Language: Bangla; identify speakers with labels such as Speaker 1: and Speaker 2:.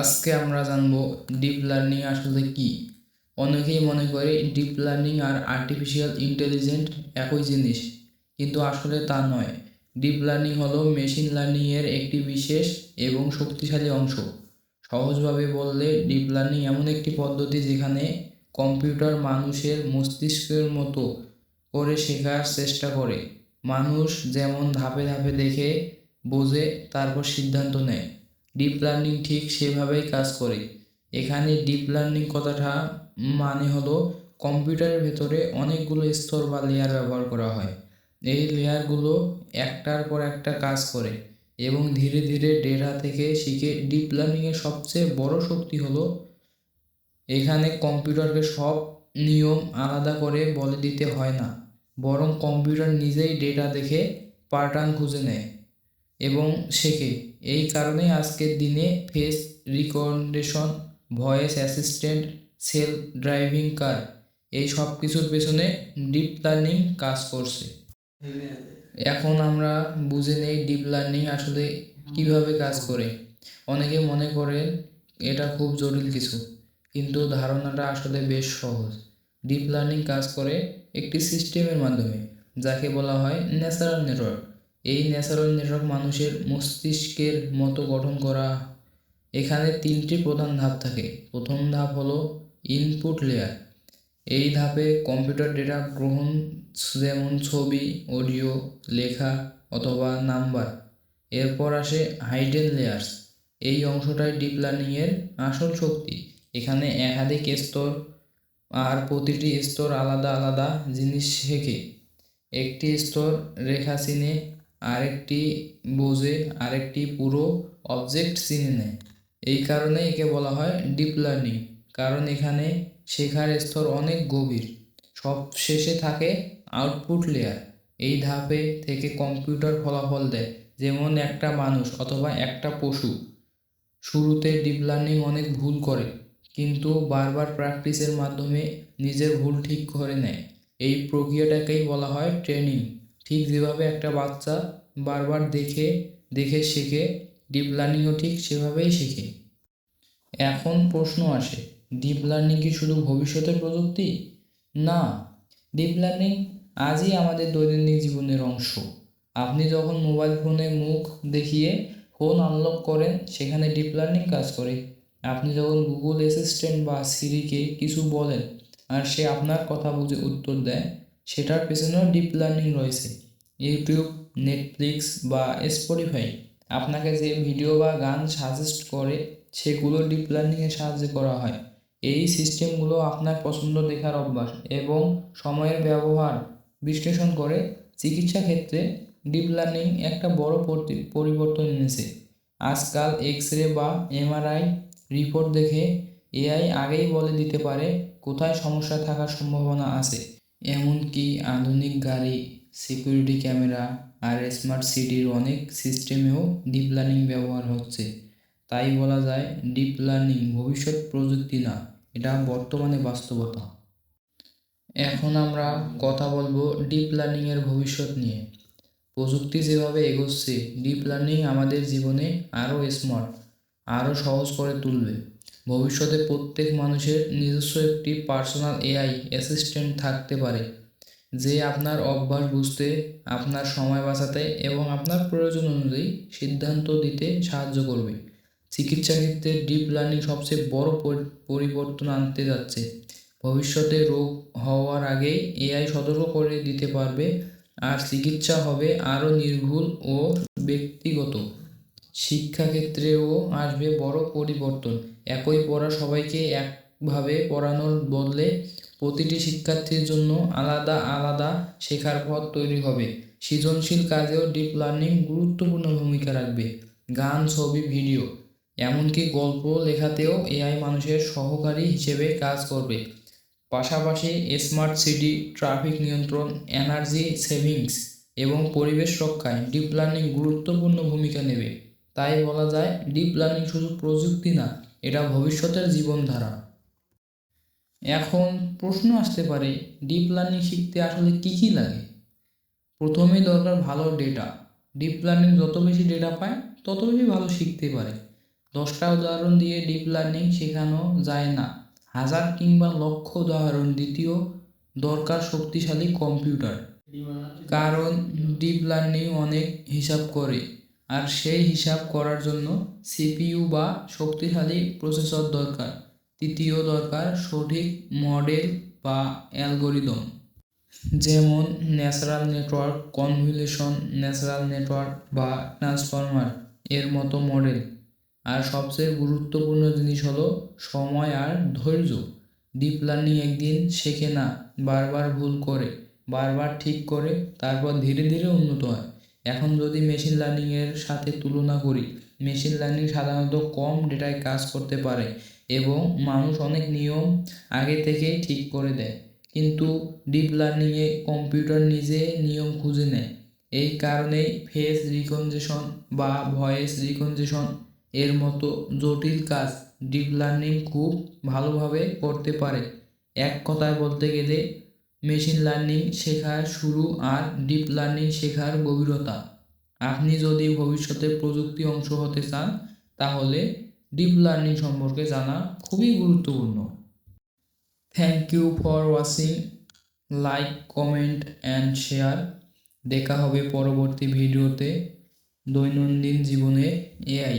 Speaker 1: আজকে আমরা জানব ডিপ লার্নিং আসলে কি? অনেকেই মনে করে ডিপ লার্নিং আর আর্টিফিশিয়াল ইন্টেলিজেন্ট একই জিনিস, কিন্তু আসলে তা নয়। ডিপ লার্নিং হলো মেশিন লার্নিংয়ের একটি বিশেষ এবং শক্তিশালী অংশ। সহজভাবে বললে ডিপ লার্নিং এমন একটি পদ্ধতি যেখানে কম্পিউটার মানুষের মস্তিষ্কের মতো করে শেখার চেষ্টা করে। মানুষ যেমন ধাপে ধাপে দেখে, বোঝে, তারপর সিদ্ধান্ত নেয়। ডিপ লার্নিং ঠিক সেভাবেই কাজ করে। এখানে ডিপ লার্নিং কথাটা মানে হলো কম্পিউটারের ভেতরে অনেকগুলো স্তর বা লেয়ার ব্যবহার করা হয়। এই লেয়ারগুলো একটার পর একটা কাজ করে এবং ধীরে ধীরে ডেটা থেকে শিখে ডিপ লার্নিংয়ের সবচেয়ে বড় শক্তি হলো এখানে কম্পিউটারকে সব নিয়ম আলাদা করে বলে দিতে হয় না। বরং কম্পিউটার নিজেই ডেটা দেখে প্যাটার্ন খুঁজে নেয়। এবং শেখে। এই কারণেই আজকের দিনে face recognition, voice assistant self driving car, এই সব কিছুর পেছনে ডিপ লার্নিং কাজ করছে। এখন আমরা বুঝে নেই ডিপ লার্নিং আসলে কীভাবে কাজ করে। অনেকে মনে করেন এটা খুব জটিল কিছু, কিন্তু ধারণাটা আসলে বেশ সহজ। ডিপ লার্নিং কাজ করে একটি সিস্টেমের মাধ্যমে, যাকে বলা হয় ন্যাচারাল নেটওয়ার্ক। এই ন্যাচারাল নেটওয়ার্ক মানুষের মস্তিষ্কের মতো গঠন করা। এখানে তিনটি প্রধান ধাপ থাকে। প্রথম ধাপ হলো ইনপুট লেয়ার এই ধাপে কম্পিউটার ডেটা গ্রহণ, যেমন ছবি অডিও লেখা অথবা নাম্বার। এরপর আসে হাইডেন লেয়ার্স এই অংশটাই ডিপ লার্নিংয়ের আসল শক্তি। এখানে একাধিক স্তর আর প্রতিটি স্তর আলাদা আলাদা জিনিস শেখে। একটি স্তর রেখা চিনে আরেকটি বোঝে, আরেকটি পুরো অবজেক্ট চিনে নেয়। এই কারণে একে বলা হয় ডিপ লার্নিং কারণ এখানে শেখার স্তর অনেক গভীর। সব শেষে থাকে আউটপুট লেয়ার এই ধাপে থেকে কম্পিউটার ফলাফল দেয়, যেমন একটা মানুষ অথবা একটা পশু। শুরুতে ডিপ লার্নিং অনেক ভুল করে, কিন্তু বারবার প্র্যাকটিসের মাধ্যমে নিজের ভুল ঠিক করে নেয়। এই প্রক্রিয়াটাকেই বলা হয় ট্রেনিং ঠিক যেভাবে একটা বাচ্চা বারবার দেখে দেখে শেখে ডিপ লার্নিংও ঠিক সেভাবেই শেখে। এখন প্রশ্ন আসে ডিপ লার্নিং কি শুধু ভবিষ্যতের প্রযুক্তি? না ডিপ লার্নিং আজই আমাদের দৈনন্দিন জীবনের অংশ। আপনি যখন মোবাইল ফোনে মুখ দেখিয়ে ফোন আনলক করেন, সেখানে ডিপ লার্নিং কাজ করে। আপনি যখন গুগল অ্যাসিস্ট্যান্ট বা সিরিকে কিছু বলেন, আর সে আপনার কথা বুঝে উত্তর দেয় সেটার পেছনেও ডিপ লার্নিং রয়েছে। ইউটিউব নেটফ্লিক্স বা স্পটিফাই আপনাকে যে ভিডিও বা গান সাজেস্ট করে, সেগুলো ডিপ লার্নিংয়ের সাহায্যে করা হয়। এই সিস্টেমগুলো আপনার পছন্দ দেখার অভ্যাস এবং সময়ের ব্যবহার বিশ্লেষণ করে চিকিৎসা ক্ষেত্রে ডিপ লার্নিং একটা বড় পরিবর্তন এনেছে। আজকাল এক্স রে বা এমআরআই রিপোর্ট দেখে এআই আগেই বলে দিতে পারে কোথায় সমস্যা থাকার সম্ভাবনা আছে। এমনকি আধুনিক গাড়ি, সিকিউরিটি ক্যামেরা আর স্মার্ট সিটির অনেক সিস্টেমেও ডিপ লার্নিং ব্যবহার হচ্ছে। তাই বলা যায় ডিপ লার্নিং ভবিষ্যৎ প্রযুক্তি না, এটা বর্তমানে বাস্তবতা। এখন আমরা কথা বলব ডিপ লার্নিংয়ের ভবিষ্যৎ নিয়ে। প্রযুক্তি যেভাবে এগোচ্ছে, ডিপ লার্নিং আমাদের জীবনে আরও স্মার্ট, আরও সহজ করে তুলবে। ভবিষ্যতে প্রত্যেক মানুষের নিজস্ব একটি পার্সোনাল এআই অ্যাসিস্ট্যান্ট থাকতে পারে, যে আপনার অভ্যাস বুঝতে, আপনার সময় বাঁচাতে এবং আপনার প্রয়োজন অনুযায়ী সিদ্ধান্ত দিতে সাহায্য করবে। চিকিৎসা ক্ষেত্রে ডিপ লার্নিং সবচেয়ে বড় পরি- পরিবর্তন আনতে যাচ্ছে। ভবিষ্যতে রোগ হওয়ার আগেই এআই সতর্ক করে দিতে পারবে, আর চিকিৎসা হবে আরও নির্ভুল ও ব্যক্তিগত। শিক্ষাক্ষেত্রেও আসবে বড় পরিবর্তন। একই পড়া সবাইকে একভাবে পড়ানোর বদলে প্রতিটি শিক্ষার্থীর জন্য আলাদা আলাদা শেখার পথ তৈরি হবে। সৃজনশীল কাজেও ডিপ লার্নিং গুরুত্বপূর্ণ ভূমিকা রাখবে। গান, ছবি, ভিডিও, এমনকি গল্প লেখাতেও এআই মানুষের সহকারী হিসেবে কাজ করবে। পাশাপাশি স্মার্ট সিটি, ট্রাফিক নিয়ন্ত্রণ, এনার্জি সেভিংস এবং পরিবেশ রক্ষায় ডিপ লার্নিং গুরুত্বপূর্ণ ভূমিকা নেবে। তাই বলা যায় ডিপ লার্নিং শুধু প্রযুক্তি না, এটা ভবিষ্যতের জীবনধারা। এখন প্রশ্ন আসতে পারে ডিপ লার্নিং শিখতে আসলে কী কী লাগে? প্রথমেই দরকার ভালো ডেটা ডিপ লার্নিং যত বেশি ডেটা পায়, তত বেশি ভালো শিখতে পারে। দশটা উদাহরণ দিয়ে ডিপ লার্নিং শেখানো যায় না। হাজার কিংবা লক্ষ উদাহরণ, দ্বিতীয় দরকার শক্তিশালী কম্পিউটার কারণ ডিপ লার্নিং অনেক হিসাব করে। আর সেই হিসাব করার জন্য সিপিইউ বা শক্তিশালী প্রসেসর দরকার। তৃতীয় দরকার, সঠিক মডেল বা অ্যালগোরিদম। যেমন natural network, convolution, natural network বা ট্রান্সফর্মার, এর মতো মডেল। আর সবচেয়ে গুরুত্বপূর্ণ জিনিস হলো সময় আর ধৈর্য। ডিপ লার্নিং একদিন শেখে না, বারবার ভুল করে, বারবার ঠিক করে, তারপর ধীরে ধীরে উন্নত হয়। এখন যদি মেশিন লার্নিংয়ের সাথে তুলনা করি মেশিন লার্নিং সাধারণত কম ডেটায় কাজ করতে পারে এবং মানুষ অনেক নিয়ম আগে থেকেই ঠিক করে দেয়। কিন্তু ডিপ লার্নিংয়ে কম্পিউটার নিজে নিয়ম খুঁজে নেয়। এই কারণেই ফেস রিকনজেশন বা ভয়েস রিকনজেশন এর মতো জটিল কাজ ডিপ লার্নিং খুব ভালোভাবে করতে পারে। এক কথায় বলতে গেলে মেশিন লার্নিং শেখার শুরু আর ডিপ লার্নিং শেখার গভীরতা। আপনি যদি ভবিষ্যতে প্রযুক্তি অংশ হতে চান, তাহলে ডিপ লার্নিং সম্পর্কে জানা খুবই গুরুত্বপূর্ণ। Thank you for watching like comment and share দেখা হবে পরবর্তী ভিডিওতে। দৈনন্দিন জীবনে এআই